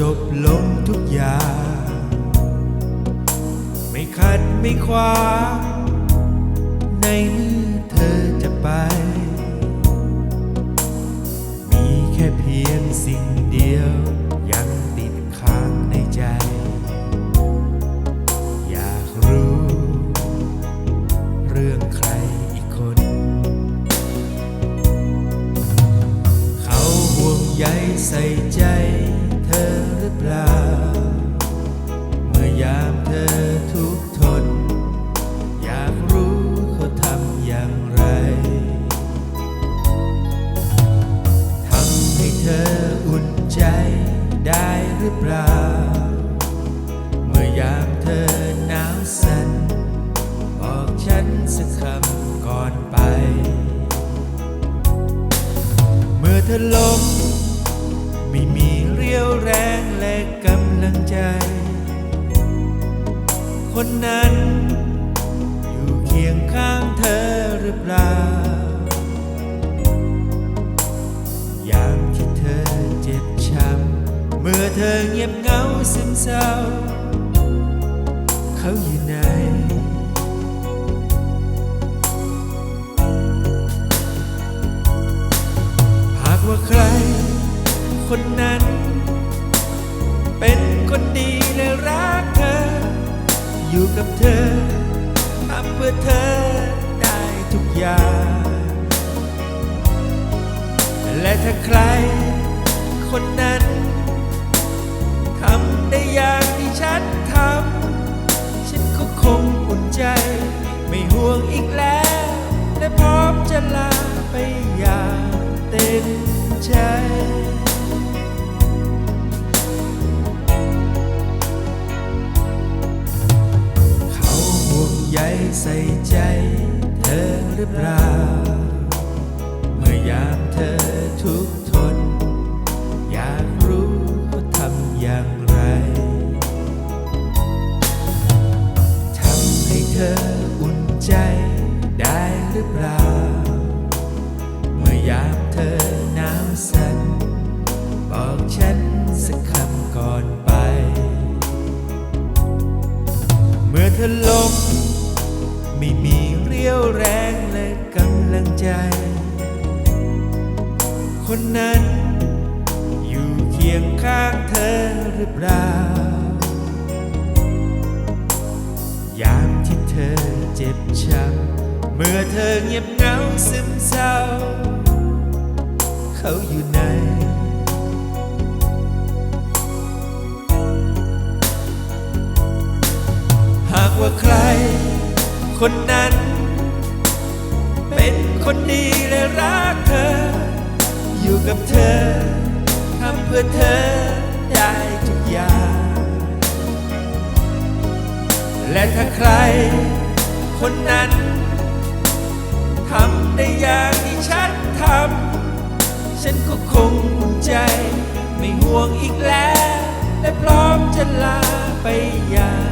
จบลงทุกอย่าง ไม่ขัดไม่ขวางในเมื่อเธอ ง อเธอล้ม ไม่มีเรี่ยวแรงและกำลังใจ คนนั้น อยู่เคียงข้างเธอหรือเปล่า ยามที่เธอเจ็บช้ำเมื่อเธอเงียบเหงาซึมเศร้า เขาอยู่ไหน เป็นคนดีและรักเธอ อยู่กับเธอทำเพื่อเธอได้ทุกอย่าง และถ้าใครคนนั้นทำได้อย่างที่ฉันทำ ฉันก็คงอุ่นใจ ไม่ห่วงอีกแล้ว และพร้อมจะลาไปอย่างเต็มใจ ใส่ใจเธอหรือเปล่า เมื่อยามเธอทุกทน อยากรู้เขาทำอย่างไร ทำให้เธออุ่นใจได้หรือเปล่า เมื่อยามเธอหนาวสั่นบอกฉันสักคำก่อนไป เมื่อเธอล้ม รี่ยวแรงและกำลังใจ คนนั้นอยู่เคียงข้างเธอหรือเปล่า ยามที่เธอเจ็บช้ำเมื่อเธอเงียบเหงาซึมเศร้า เขาอยู่ไหนหากว่าใคร คนนั้นเป็น คนดีและรักเธอ อยู่กับเธอทำเพื่อเธอได้ทุกอย่าง และถ้าใคร คนนั้นทำได้อย่างที่ฉันทำฉันก็คงอุ่ใจไม่ห่วงอีกแล้ว และพร้อมจะลาไปอย่าง